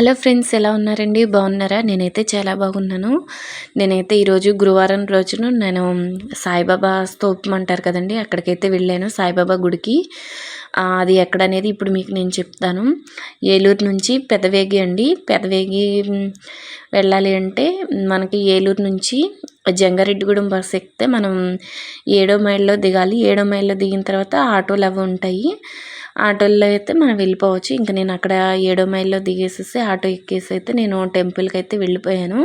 Hello friends ఎలా ఉన్నారండి? బాగున్నారా? నేనైతే చాలా బాగున్నాను. నేనైతే ఈరోజు గురువారం రోజున నేను సాయిబాబా స్తూపం అంటారు కదండి అక్కడికైతే వెళ్ళాను సాయిబాబా గుడికి. అది ఎక్కడనేది ఇప్పుడు మీకు నేను చెప్తాను. ఏలూరు నుంచి పెదవేగి అండి. పెదవేగి వెళ్ళాలి అంటే మనకి ఏలూరు నుంచి జంగారెడ్డిగూడెం బస్సు ఎక్కితే మనం ఏడో మైల్లో దిగాలి. ఏడో మైల్లో దిగిన తర్వాత ఆటోలు అవి ఉంటాయి. ఆటోల్లో అయితే మనం వెళ్ళిపోవచ్చు. ఇంకా నేను అక్కడ ఏడో మైల్లో దిగేసేసి ఆటో ఎక్కేసి అయితే నేను టెంపుల్కి అయితే వెళ్ళిపోయాను.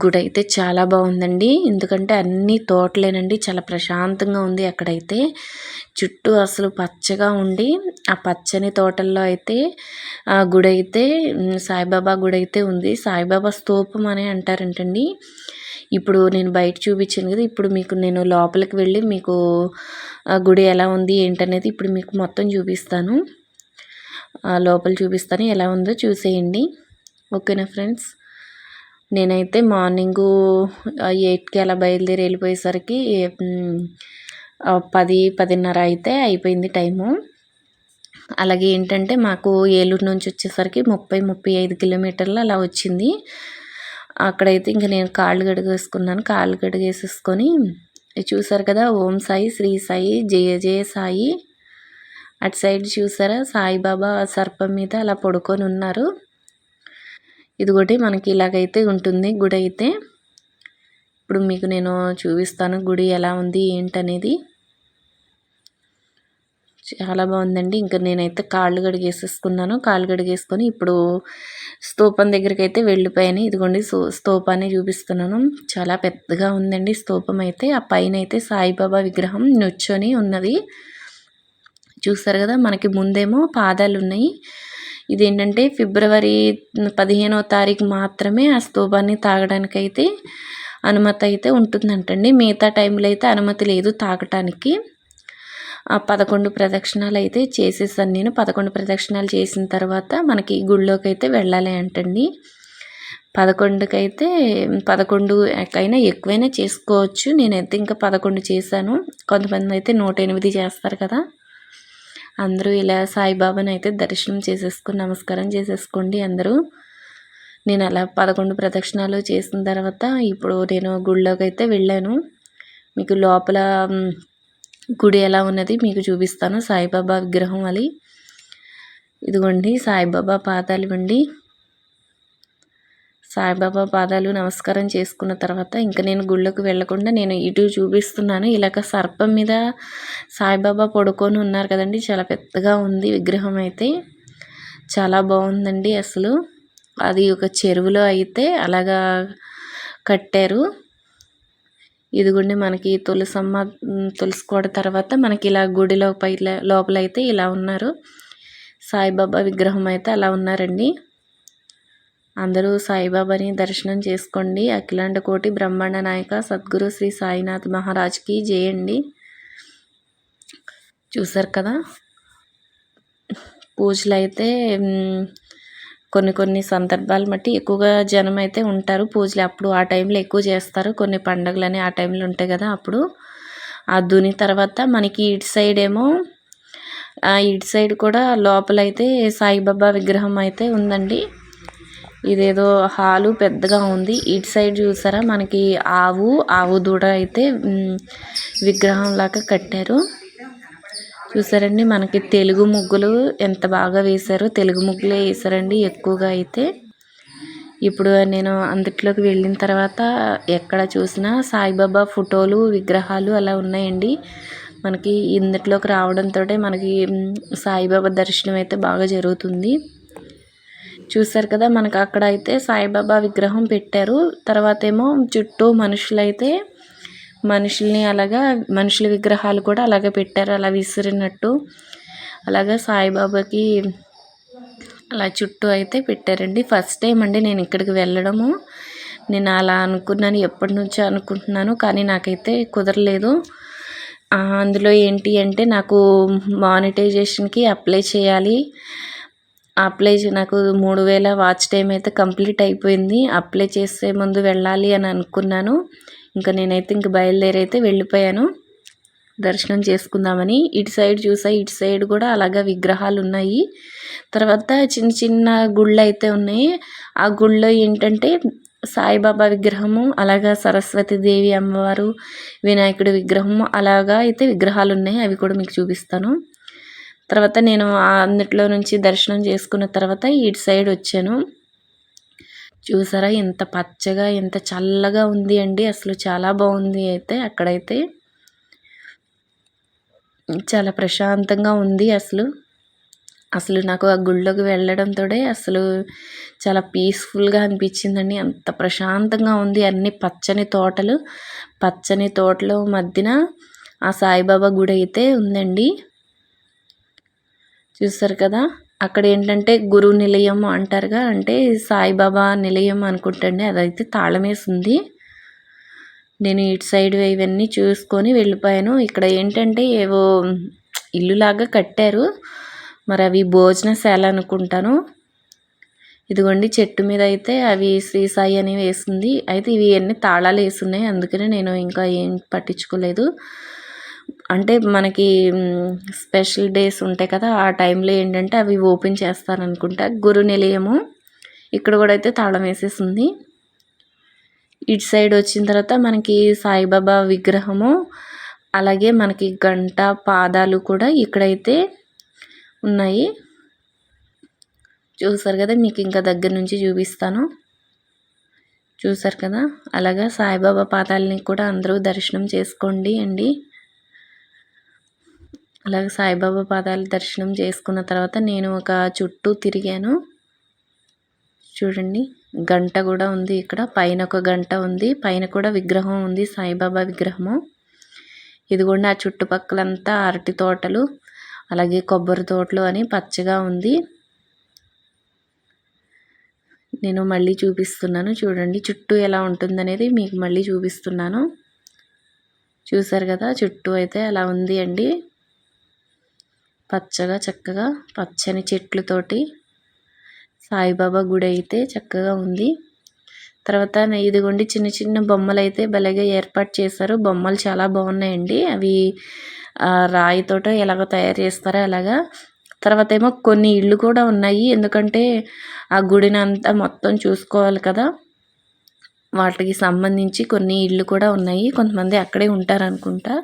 గుడి అయితే చాలా బాగుందండి. ఎందుకంటే అన్ని తోటలేనండి. చాలా ప్రశాంతంగా ఉంది అక్కడైతే. చుట్టూ అసలు పచ్చగా ఉండి ఆ పచ్చని తోటల్లో అయితే ఆ గుడి అయితే సాయిబాబా గుడి అయితే ఉంది. సాయిబాబా స్తూపం అనే అంటారంటండి. ఇప్పుడు నేను బయట చూపించాను కదా ఇప్పుడు మీకు నేను లోపలికి వెళ్ళి మీకు గుడి ఎలా ఉంది ఏంటనేది ఇప్పుడు మీకు మొత్తం చూపిస్తాను. లోపల చూపిస్తాను ఎలా ఉందో చూసేయండి. ఓకేనా ఫ్రెండ్స్? నేనైతే మార్నింగు ఎయిట్కి అలా బయలుదేరి వెళ్ళిపోయేసరికి పది పదిన్నర అయితే అయిపోయింది టైము. అలాగే ఏంటంటే మాకు ఏలూరు నుంచి వచ్చేసరికి ముప్పై ముప్పై ఐదు కిలోమీటర్లు అలా వచ్చింది. అక్కడైతే ఇంక నేను కాళ్ళు గడిగేసుకున్నాను కాళ్ళు గడిగేసేసుకొని చూసారు కదా ఓం సాయి శ్రీ సాయి జయ జయ సాయి. అటు సైడ్ చూసారా సాయిబాబా సర్పం మీద అలా పడుకొని ఉన్నారు. ఇదిగోటి మనకి ఇలాగైతే ఉంటుంది గుడి అయితే ఇప్పుడు మీకు నేను చూపిస్తాను గుడి ఎలా ఉంది ఏంటనేది. చాలా బాగుందండి. ఇంకా నేనైతే కాళ్ళు గడిగేసేసుకున్నాను కాళ్ళు గడిగేసుకొని ఇప్పుడు స్తూపం దగ్గరికి అయితే వెళ్ళిపోయాను. ఇదిగోండి స్తూపాన్ని చూపిస్తున్నాను. చాలా పెద్దగా ఉందండి స్తూపం అయితే. ఆ పైన అయితే సాయిబాబా విగ్రహం నుంచొని ఉన్నది. చూస్తారు కదా మనకి ముందేమో పాదాలు ఉన్నాయి ఇదేంటంటే ఫిబ్రవరి పదిహేనో తారీఖు మాత్రమే ఆ స్తూపాన్ని తాగడానికైతే అనుమతి అయితే ఉంటుందంటండి. మిగతా టైంలో అయితే అనుమతి లేదు తాగటానికి. పదకొండు ప్రదక్షిణాలు అయితే చేసేసాను నేను. పదకొండు ప్రదక్షిణాలు చేసిన తర్వాత మనకి గుళ్ళోకి అయితే వెళ్ళాలి అంటండి. పదకొండుకైతే పదకొండు అయినా ఎక్కువైనా చేసుకోవచ్చు. నేనైతే ఇంకా పదకొండు చేశాను. కొంతమంది అయితే నూట ఎనిమిది చేస్తారు కదా. అందరూ ఇలా సాయిబాబాని అయితే దర్శనం చేసేసుకుని నమస్కారం చేసేసుకోండి అందరూ. నేను అలా పదకొండు ప్రదక్షిణాలు చేసిన తర్వాత ఇప్పుడు నేను గుళ్ళోకి అయితే వెళ్ళాను. మీకు లోపల గుడి ఎలా ఉన్నది మీకు చూపిస్తాను. సాయిబాబా విగ్రహం అది. ఇదిగోండి సాయిబాబా పాదాలు ఇవ్వండి. సాయిబాబా పాదాలు నమస్కారం చేసుకున్న తర్వాత ఇంకా నేను గుళ్ళకు వెళ్ళకుండా నేను ఇటు చూపిస్తున్నాను. ఇలాగ సర్పం మీద సాయిబాబా పడుకొని ఉన్నారు కదండి. చాలా పెద్దగా ఉంది విగ్రహం అయితే. చాలా బాగుందండి అసలు. అది ఒక చెరువులో అయితే అలాగా కట్టారు. ఇదిగోండి మనకి తులసమ్మ తులసికోట తర్వాత మనకి ఇలా గుడిలో పై లోపల అయితే ఇలా ఉన్నారు. సాయిబాబా విగ్రహం అయితే అలా ఉన్నారండి. అందరూ సాయిబాబాని దర్శనం చేసుకోండి. అఖిలాండ కోటి బ్రహ్మాండ నాయక సద్గురు శ్రీ సాయినాథ్ మహారాజ్కి చేయండి చూసారు కదా? పూజలు అయితే కొన్ని కొన్ని సందర్భాలు బట్టి ఎక్కువగా జనం అయితే ఉంటారు. పూజలు అప్పుడు ఆ టైంలో ఎక్కువ చేస్తారు. కొన్ని పండుగలని ఆ టైంలో ఉంటాయి కదా అప్పుడు. ఆ దుని తర్వాత మనకి ఇటు సైడ్ ఏమో ఇటు సైడ్ కూడా లోపలైతే సాయిబాబా విగ్రహం అయితే ఉందండి. ఇదేదో హాలు పెద్దగా ఉంది. ఇటు సైడ్ చూసారా? మనకి ఆవు ఆవు దూడ అయితే విగ్రహం లాగా కట్టారు. చూసారండి మనకి తెలుగు ముగ్గులు ఎంత బాగా వేశారో తెలుగు ముగ్గులే వేశారండి ఎక్కువగా అయితే. ఇప్పుడు నేను అందుట్లోకి వెళ్ళిన తర్వాత ఎక్కడ చూసినా సాయిబాబా ఫోటోలు విగ్రహాలు అలా ఉన్నాయండి. మనకి ఇందుట్లోకి రావడంతో మనకి సాయిబాబా దర్శనం అయితే బాగా జరుగుతుంది. చూసారు కదా మనకు అక్కడ అయితే సాయిబాబా విగ్రహం పెట్టారు. తర్వాత ఏమో చుట్టూ మనుషులైతే మనుషుల్ని అలాగా మనుషుల విగ్రహాలు కూడా అలాగే పెట్టారు. అలా విసిరినట్టు అలాగా సాయిబాబాకి అలా చుట్టూ అయితే పెట్టారండి. ఫస్ట్ టైం అండి నేను ఇక్కడికి వెళ్ళడము. నేను అలా అనుకున్నాను ఎప్పటి నుంచో అనుకుంటున్నాను కానీ నాకైతే కుదరలేదు. అందులో ఏంటి అంటే నాకు మానిటైజేషన్కి అప్లై చేయాలి. అప్లై నాకు మూడు వేల వాచ్ టైం అయితే కంప్లీట్ అయిపోయింది. అప్లై చేసే ముందు వెళ్ళాలి అని అనుకున్నాను. ఇంకా నేనైతే ఇంక బయలుదేరైతే వెళ్ళిపోయాను. దర్శనం చేసుకుందామని. ఇటు సైడ్ చూసా ఇటు సైడ్ కూడా అలాగా విగ్రహాలు ఉన్నాయి. తర్వాత చిన్న చిన్న గుళ్ళు అయితే ఉన్నాయి. ఆ గుళ్ళో ఏంటంటే సాయిబాబా విగ్రహము అలాగా సరస్వతి దేవి అమ్మవారు వినాయకుడి విగ్రహము అలాగా అయితే విగ్రహాలు ఉన్నాయి. అవి కూడా మీకు చూపిస్తాను. తర్వాత నేను అన్నిట్లో నుంచి దర్శనం చేసుకున్న తర్వాత ఇటు సైడ్ వచ్చాను. చూసారా ఎంత పచ్చగా ఎంత చల్లగా ఉంది అండి. అసలు చాలా బాగుంది అయితే అక్కడైతే. చాలా ప్రశాంతంగా ఉంది అసలు. అసలు నాకు ఆ గుళ్ళోకి వెళ్ళడంతో అసలు చాలా పీస్ఫుల్గా అనిపించిందండి. అంత ప్రశాంతంగా ఉంది. అన్ని పచ్చని తోటలు పచ్చని తోటల మధ్యన ఆ సాయిబాబా గుడి అయితే ఉందండి. చూస్తారు కదా? అక్కడ ఏంటంటే గురు నిలయం అంటారుగా అంటే సాయిబాబా నిలయం అనుకుంటండి. అదైతే తాళమేసింది. నేను ఇటు సైడ్ ఇవన్నీ చూసుకొని వెళ్ళిపోయాను. ఇక్కడ ఏంటంటే ఏవో ఇల్లులాగా కట్టారు. మరి అవి భోజనశాల అనుకుంటాను. ఇదిగోండి చెట్టు మీద అయితే అవి శ్రీ సాయి అని వేసింది. అయితే ఇవి అన్ని తాళాలు వేసున్నాయి అందుకనే నేను ఇంకా ఏం పట్టించుకోలేదు. అంటే మనకి స్పెషల్ డేస్ ఉంటాయి కదా ఆ టైంలో ఏంటంటే అవి ఓపెన్ చేస్తారనుకుంటా. గురు నిలయము ఇక్కడ కూడా అయితే తాళం వేసేసింది. ఇటు సైడ్ వచ్చిన తర్వాత మనకి సాయిబాబా విగ్రహము అలాగే మనకి గంట పాదాలు కూడా ఇక్కడైతే ఉన్నాయి. చూసారు కదా మీకు ఇంకా దగ్గర నుంచి చూపిస్తాను. చూసారు కదా అలాగా సాయిబాబా పాదాలని కూడా అందరూ దర్శనం చేసుకోండి అండి. అలాగే సాయిబాబా పాదాలు దర్శనం చేసుకున్న తర్వాత నేను ఒక చుట్టూ తిరిగాను. చూడండి గంట కూడా ఉంది ఇక్కడ. పైన ఒక గంట ఉంది. పైన కూడా విగ్రహం ఉంది సాయిబాబా విగ్రహము. ఇదిగోండి ఆ చుట్టుపక్కలంతా అరటి తోటలు అలాగే కొబ్బరి తోటలు అని పచ్చగా ఉంది. నేను మళ్ళీ చూపిస్తున్నాను. చూడండి చుట్టూ ఎలా ఉంటుందనేది మీకు మళ్ళీ చూపిస్తున్నాను. చూసారు కదా చుట్టూ అయితే అలా ఉంది అండి. పచ్చగా చక్కగా పచ్చని చెట్లతోటి సాయిబాబా గుడి అయితే చక్కగా ఉంది. తర్వాత ఇదిగోండి చిన్న చిన్న బొమ్మలు అయితే భలేగా ఏర్పాటు చేశారు. బొమ్మలు చాలా బాగున్నాయండి. అవి రాయితోట ఎలాగ తయారు చేస్తారో అలాగా. తర్వాత ఏమో కొన్ని ఇళ్ళు కూడా ఉన్నాయి. ఎందుకంటే ఆ గుడిని అంతా మొత్తం చూసుకోవాలి కదా. వాటికి సంబంధించి కొన్ని ఇళ్ళు కూడా ఉన్నాయి. కొంతమంది అక్కడే ఉంటారు అనుకుంటా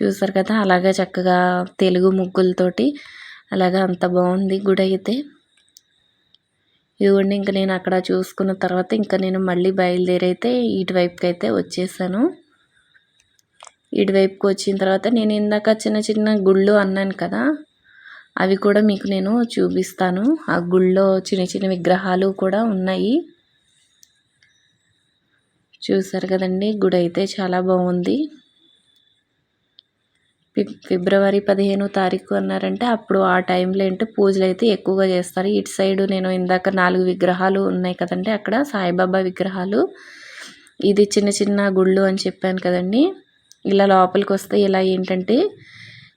చూసారు కదా అలాగే చక్కగా తెలుగు ముగ్గులతోటి అలాగా అంత బాగుంది గుడి అయితే. ఇదిగోండి ఇంకా నేను అక్కడ చూసుకున్న తర్వాత ఇంకా నేను మళ్ళీ బయలుదేరైతే ఇటువైపుకి అయితే వచ్చేసాను. ఇటువైపుకి వచ్చిన తర్వాత నేను ఇందాక చిన్న చిన్న గుళ్ళు అన్నాను కదా అవి కూడా మీకు నేను చూపిస్తాను. ఆ గుళ్ళో చిన్న చిన్న విగ్రహాలు కూడా ఉన్నాయి. చూసారు కదండి గుడి అయితే చాలా బాగుంది. ఫిబ్రవరి పదిహేను తారీఖు అన్నారంటే అప్పుడు ఆ టైంలో ఏంటో పూజలు అయితే ఎక్కువగా చేస్తారు. ఇటు సైడు నేను ఇందాక నాలుగు విగ్రహాలు ఉన్నాయి కదండి అక్కడ సాయిబాబా విగ్రహాలు. ఇది చిన్న చిన్న గుళ్ళు అని చెప్పాను కదండి. ఇలా లోపలికి వస్తే ఇలా ఏంటంటే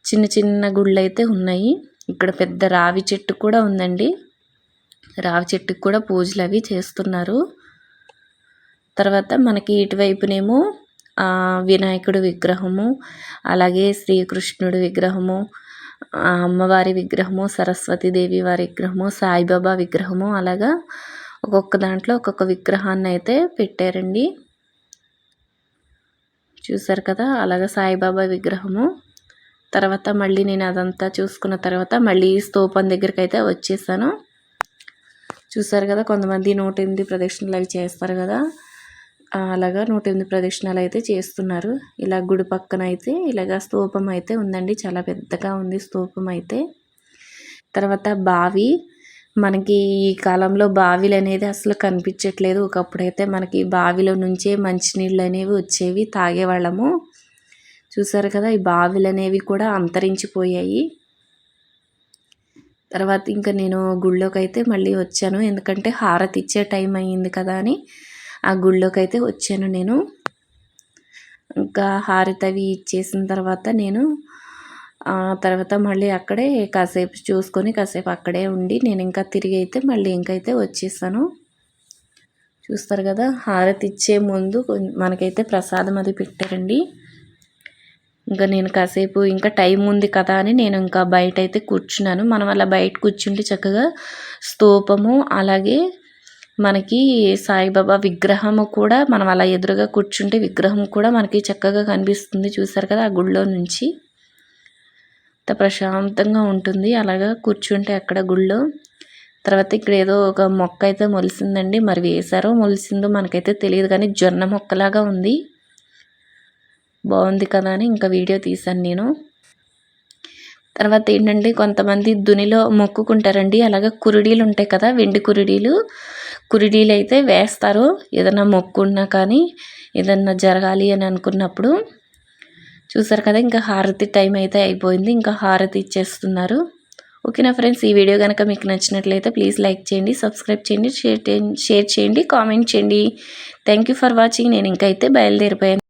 చిన్న చిన్న గుళ్ళు అయితే ఉన్నాయి. ఇక్కడ పెద్ద రావి చెట్టు కూడా ఉందండి. రావి చెట్టుకు కూడా పూజలు అవి చేస్తున్నారు. తర్వాత మనకి ఇటువైపునేమో వినాయకుడు విగ్రహము అలాగే శ్రీకృష్ణుడు విగ్రహము అమ్మవారి విగ్రహము సరస్వతీదేవి వారి విగ్రహము సాయిబాబా విగ్రహము అలాగా ఒక్కొక్క దాంట్లో ఒక్కొక్క విగ్రహాన్ని అయితే పెట్టారండి. చూసారు కదా? అలాగే సాయిబాబా విగ్రహము. తర్వాత మళ్ళీ నేను అదంతా చూసుకున్న తర్వాత మళ్ళీ స్తూపం దగ్గరికి అయితే వచ్చేసాను. చూసారు కదా? కొంతమంది నూట ఎనిమిది ప్రదక్షిణలు అవి చేస్తారు కదా? అలాగా నూట ఎనిమిది ప్రదక్షిణాలు అయితే చేస్తున్నారు. ఇలా గుడి పక్కన అయితే ఇలాగ స్తూపం అయితే ఉందండి. చాలా పెద్దగా ఉంది స్తూపం అయితే. తర్వాత బావి. మనకి ఈ కాలంలో బావిలు అనేది అసలు కనిపించట్లేదు. ఒకప్పుడైతే మనకి బావిలో నుంచే మంచినీళ్ళు అనేవి వచ్చేవి తాగేవాళ్ళము. చూసారు కదా ఈ బావిలు అనేవి కూడా అంతరించిపోయాయి. తర్వాత ఇంకా నేను గుళ్ళోకి అయితే మళ్ళీ వచ్చాను. ఎందుకంటే హారతి ఇచ్చే టైం అయ్యింది కదా అని. ఆ గుళ్ళోకి అయితే వచ్చాను నేను. ఇంకా హారతి అవి ఇచ్చేసిన తర్వాత నేను తర్వాత మళ్ళీ అక్కడే కాసేపు చూసుకొని కాసేపు అక్కడే ఉండి నేను ఇంకా తిరిగి అయితే మళ్ళీ ఇంకైతే వచ్చేసాను. చూస్తారు కదా హారతి ఇచ్చే ముందు మనకైతే ప్రసాదం అది పెట్టారండి. ఇంకా నేను కాసేపు ఇంకా టైం ఉంది కదా అని నేను ఇంకా బయట అయితే కూర్చున్నాను. మనం అలా బయట కూర్చుంటే చక్కగా స్తూపము అలాగే మనకి సాయిబాబా విగ్రహము కూడా మనం అలా ఎదురుగా కూర్చుంటే విగ్రహం కూడా మనకి చక్కగా కనిపిస్తుంది. చూసారు కదా ఆ గుళ్ళో నుంచి. అంత ప్రశాంతంగా ఉంటుంది. అలాగా కూర్చుంటే అక్కడ గుళ్ళో. తర్వాత ఇక్కడ ఏదో ఒక మొక్క అయితే మొలిసిందండి. మరి వేసారో మొలిసిందో మనకైతే తెలియదు కానీ జొన్న మొక్కలాగా ఉంది. బాగుంది కదా అని ఇంకా వీడియో తీశాను నేను. తర్వాత ఏంటంటే కొంతమంది దునిలో మొక్కుకుంటారండి. అలాగే కురుడీలు ఉంటాయి కదా వెండి కురుడీలు. కురిడీలు అయితే వేస్తారు. ఏదైనా మొక్కున్నా కానీ ఏదన్నా జరగాలి అని అనుకున్నప్పుడు చూసారు కదా ఇంకా హారతి టైం అయితే అయిపోయింది. ఇంకా హారతి ఇచ్చేస్తున్నారు. ఓకేనా ఫ్రెండ్స్ ఈ వీడియో కనుక మీకు నచ్చినట్లయితే ప్లీజ్ లైక్ చేయండి సబ్స్క్రైబ్ చేయండి షేర్ షేర్ చేయండి కామెంట్ చేయండి. థ్యాంక్ ఫర్ వాచింగ్ నేను ఇంకైతే అయితే బయలుదేరిపోయాను.